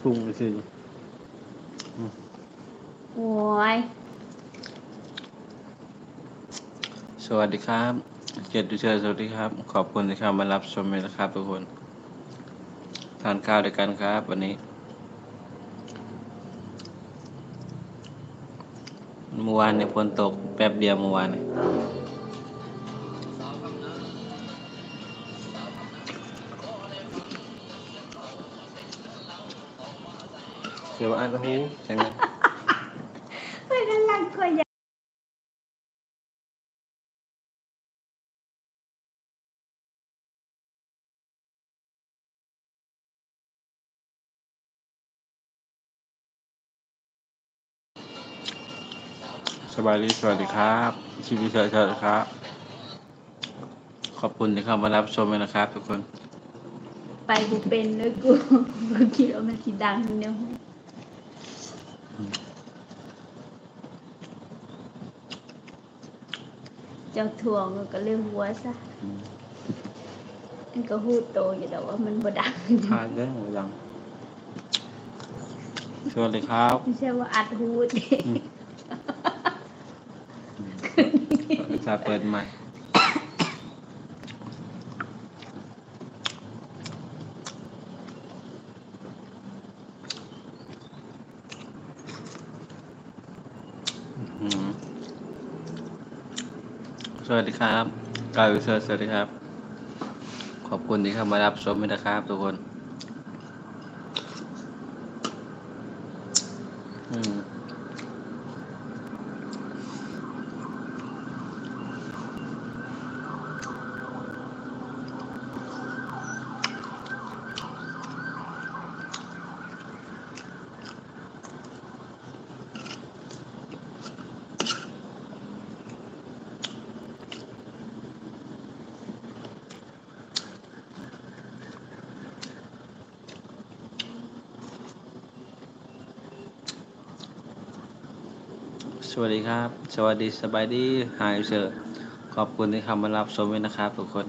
ปรุงสิโอ้ยสวัสดีครับ เกียรติเชิญสวัสดีครับ ขอบคุณที่เข้ามารับชมเลยนะครับทุกคน ทานข้าวด้วยกันครับ วันนี้เมื่อวานเนี่ยฝนตกแป๊บเดียวเมื่อวานเนี่ย เกี่ยวอันหูใช่ไหมเฮ้ยกำลังคอยอยากสบายดีสวัสดีครับชีวิตเชิญเชิญครับ ขอบคุณที่เข้ามารับชมเลยนะครับทุกคน ไปกูเป็นเลยกูกูคิดว่ามันสิดังเนา เจ้าทวงก็เรื่องหัวซะอืมมันก็พูดโตอยู่แต่ว่ามันบ่ดังทานได้หรือยังสวัสดีครับไม่ใช่ว่าอัดหูดจะเปิดใหม่ สวัสดีครับกายวิเศษสวัสดีครับ ขอบคุณที่เข้ามารับชมนะครับทุกคนอืม สวัสดีครับ สวัสดีสบายดีหายเชอร์ขอบคุณที่เข้ามารับชมด้วยนะครับทุกคน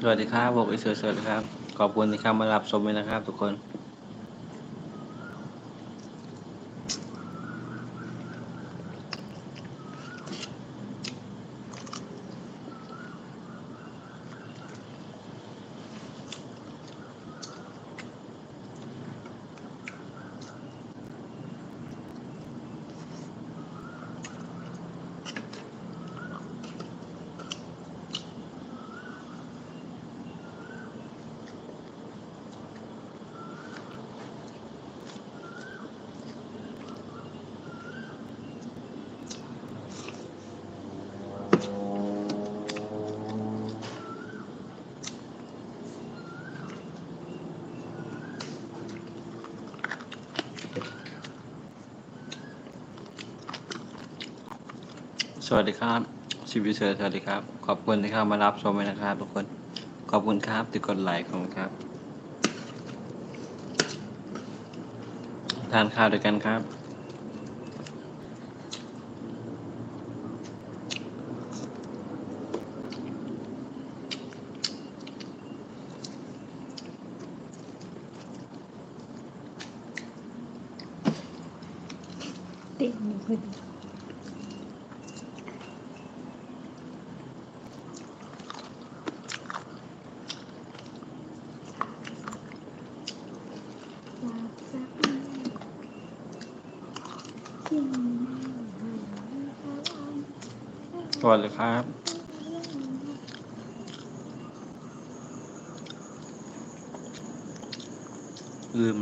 สวัสดีครับบอกไอเชอร์สวัสดีครับ ขอบคุณที่เข้ามารับชมด้วยนะครับ ทุกคน สวัสดีครับชีวิเชอร์สวัสดีครับ ขอบคุณที่เข้ามารับชมนะครับทุกคน ขอบคุณครับที่กดไลค์ของครับ ทานข้าวด้วยกันครับติดอยู่พอดี ก่อนเลยครับ ลืม